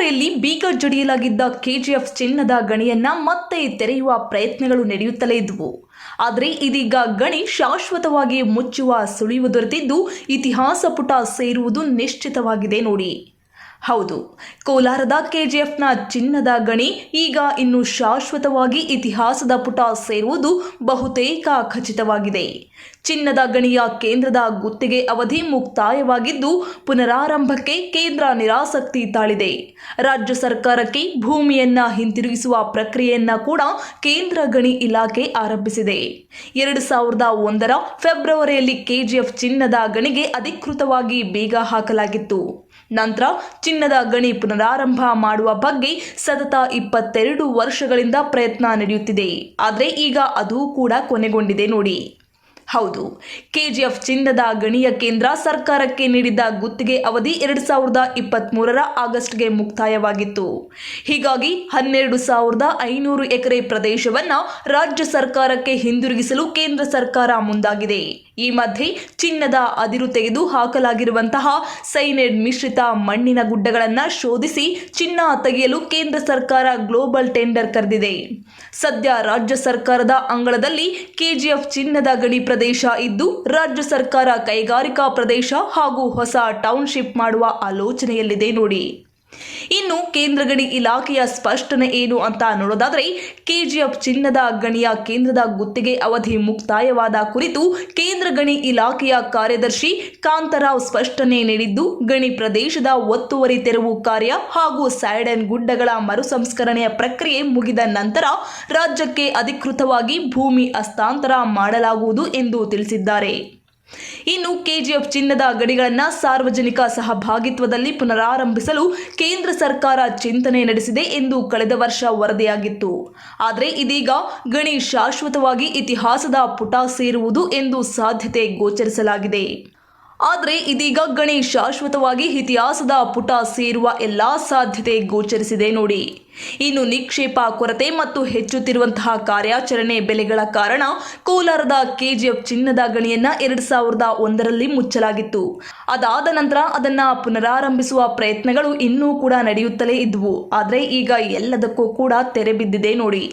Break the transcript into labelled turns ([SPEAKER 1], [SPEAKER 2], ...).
[SPEAKER 1] ಫೆಬ್ರವರಿಯಲ್ಲಿ ಬೀಗ ಜಡಿಯಲಾಗಿದ್ದ ಕೆಜಿಎಫ್ ಚಿನ್ನದ ಗಣಿಯನ್ನ ಮತ್ತೆ ತೆರೆಯುವ ಪ್ರಯತ್ನಗಳು ನಡೆಯುತ್ತಲೇ ಇದ್ವು. ಆದರೆ ಇದೀಗ ಗಣಿ ಶಾಶ್ವತವಾಗಿ ಮುಚ್ಚುವ ಸುಳಿವು ದೊರೆತಿದ್ದು ಇತಿಹಾಸ ಪುಟ ಸೇರುವುದು ನಿಶ್ಚಿತವಾಗಿದೆ ನೋಡಿ. ಹೌದು. ಕೋಲಾರದ ಕೆಜಿಎಫ್ನ ಚಿನ್ನದ ಗಣಿ ಈಗ ಇನ್ನು ಶಾಶ್ವತವಾಗಿ ಇತಿಹಾಸದ ಪುಟ ಸೇರುವುದು ಬಹುತೇಕ ಖಚಿತವಾಗಿದೆ. ಚಿನ್ನದ ಗಣಿಯ ಕೇಂದ್ರದ ಗುತ್ತಿಗೆ ಅವಧಿ ಮುಕ್ತಾಯವಾಗಿದ್ದು ಪುನರಾರಂಭಕ್ಕೆ ಕೇಂದ್ರ ನಿರಾಸಕ್ತಿ ತಾಳಿದೆ. ರಾಜ್ಯ ಸರ್ಕಾರಕ್ಕೆ ಭೂಮಿಯನ್ನ ಹಿಂತಿರುಗಿಸುವ ಪ್ರಕ್ರಿಯೆಯನ್ನ ಕೂಡ ಕೇಂದ್ರ ಗಣಿ ಇಲಾಖೆ ಆರಂಭಿಸಿದೆ. ಎರಡು ಸಾವಿರದ ಒಂದರ ಫೆಬ್ರವರಿಯಲ್ಲಿ ಕೆಜಿಎಫ್ ಚಿನ್ನದ ಗಣಿಗೆ ಅಧಿಕೃತವಾಗಿ ಬೀಗ ಹಾಕಲಾಗಿತ್ತು. ನಂತರ ಚಿನ್ನದ ಗಣಿ ಪುನರಾರಂಭ ಮಾಡುವ ಬಗ್ಗೆ ಸತತ ಇಪ್ಪತ್ತೆರಡು ವರ್ಷಗಳಿಂದ ಪ್ರಯತ್ನ ನಡೆಯುತ್ತಿದೆ. ಆದರೆ ಈಗ ಅದು ಕೂಡ ಕೊನೆಗೊಂಡಿದೆ ನೋಡಿ. ಹೌದು, ಕೆಜಿಎಫ್ ಚಿನ್ನದ ಗಣಿಯ ಕೇಂದ್ರ ಸರ್ಕಾರಕ್ಕೆ ನೀಡಿದ್ದ ಗುತ್ತಿಗೆ ಅವಧಿ ಎರಡು ಸಾವಿರದ ಇಪ್ಪತ್ತ್ಮೂರರ ಆಗಸ್ಟ್ಗೆ ಮುಕ್ತಾಯವಾಗಿತ್ತು. ಹೀಗಾಗಿ ಹನ್ನೆರಡು ಸಾವಿರದ ಐನೂರು ಎಕರೆ ಪ್ರದೇಶವನ್ನು ರಾಜ್ಯ ಸರ್ಕಾರಕ್ಕೆ ಹಿಂದಿರುಗಿಸಲು ಕೇಂದ್ರ ಸರ್ಕಾರ ಮುಂದಾಗಿದೆ. ಈ ಮಧ್ಯೆ ಚಿನ್ನದ ಅದಿರು ತೆಗೆದು ಹಾಕಲಾಗಿರುವಂತಹ ಸೈನೈಡ್ ಮಿಶ್ರಿತ ಮಣ್ಣಿನ ಗುಡ್ಡಗಳನ್ನು ಶೋಧಿಸಿ ಚಿನ್ನ ತೆಗೆಯಲು ಕೇಂದ್ರ ಸರ್ಕಾರ ಗ್ಲೋಬಲ್ ಟೆಂಡರ್ ಕರೆದಿದೆ. ಸದ್ಯ ರಾಜ್ಯ ಸರ್ಕಾರದ ಅಂಗಳದಲ್ಲಿ ಕೆಜಿಎಫ್ ಚಿನ್ನದ ಗಣಿ ಪ್ರದೇಶ ಇದ್ದು, ರಾಜ್ಯ ಸರ್ಕಾರ ಕೈಗಾರಿಕಾ ಪ್ರದೇಶ ಹಾಗೂ ಹೊಸ ಟೌನ್ಶಿಪ್ ಮಾಡುವ ಆಲೋಚನೆಯಲ್ಲಿದೆ ನೋಡಿ. ಇನ್ನು ಕೇಂದ್ರ ಗಣಿ ಇಲಾಖೆಯ ಸ್ಪಷ್ಟನೆ ಏನು ಅಂತ ನೋಡೋದಾದ್ರೆ, ಕೆಜಿಎಫ್ ಚಿನ್ನದ ಗಣಿಯ ಕೇಂದ್ರದ ಗುತ್ತಿಗೆ ಅವಧಿ ಮುಕ್ತಾಯವಾದ ಕುರಿತು ಕೇಂದ್ರ ಗಣಿ ಇಲಾಖೆಯ ಕಾರ್ಯದರ್ಶಿ ಕಾಂತರಾವ್ ಸ್ಪಷ್ಟನೆ ನೀಡಿದ್ದು, ಗಣಿ ಪ್ರದೇಶದ ಒತ್ತುವರಿ ತೆರವು ಕಾರ್ಯ ಹಾಗೂ ಸ್ಯಾಡನ್ ಗುಡ್ಡಗಳ ಮರುಸಂಸ್ಕರಣೆಯ ಪ್ರಕ್ರಿಯೆ ಮುಗಿದ ನಂತರ ರಾಜ್ಯಕ್ಕೆ ಅಧಿಕೃತವಾಗಿ ಭೂಮಿ ಹಸ್ತಾಂತರ ಮಾಡಲಾಗುವುದು ಎಂದು ತಿಳಿಸಿದ್ದಾರೆ. ಇನ್ನು ಕೆಜಿಎಫ್ ಚಿನ್ನದ ಗಣಿಗಳನ್ನು ಸಾರ್ವಜನಿಕ ಸಹಭಾಗಿತ್ವದಲ್ಲಿ ಪುನರಾರಂಭಿಸಲು ಕೇಂದ್ರ ಸರ್ಕಾರ ಚಿಂತನೆ ನಡೆಸಿದೆ ಎಂದು ಕಳೆದ ವರ್ಷ ವರದಿಯಾಗಿತ್ತು. ಆದರೆ ಇದೀಗ ಗಣಿ ಶಾಶ್ವತವಾಗಿ ಇತಿಹಾಸದ ಪುಟ ಸೇರುವುದು ಎಂದು ಸಾಧ್ಯತೆ ಗೋಚರಿಸಲಾಗಿದೆ. ಆದರೆ ಇದೀಗ ಗಣೇಶ್ ಶಾಶ್ವತವಾಗಿ ಇತಿಹಾಸದ ಪುಟ ಸೇರುವ ಎಲ್ಲಾ ಸಾಧ್ಯತೆ ಗೋಚರಿಸಿದೆ ನೋಡಿ. ಇನ್ನು ನಿಕ್ಷೇಪ ಕೊರತೆ ಮತ್ತು ಹೆಚ್ಚುತ್ತಿರುವಂತಹ ಕಾರ್ಯಾಚರಣೆ ಬೆಲೆಗಳ ಕಾರಣ ಕೋಲಾರದ ಕೆಜಿಎಫ್ ಚಿನ್ನದ ಗಣಿಯನ್ನ ಎರಡ್ ಸಾವಿರದ ಒಂದರಲ್ಲಿ ಮುಚ್ಚಲಾಗಿತ್ತು. ಅದಾದ ನಂತರ ಅದನ್ನ ಪುನರಾರಂಭಿಸುವ ಪ್ರಯತ್ನಗಳು ಇನ್ನೂ ಕೂಡ ನಡೆಯುತ್ತಲೇ ಇದ್ವು. ಆದರೆ ಈಗ ಎಲ್ಲದಕ್ಕೂ ಕೂಡ ತೆರೆ ಬಿದ್ದಿದೆ ನೋಡಿ.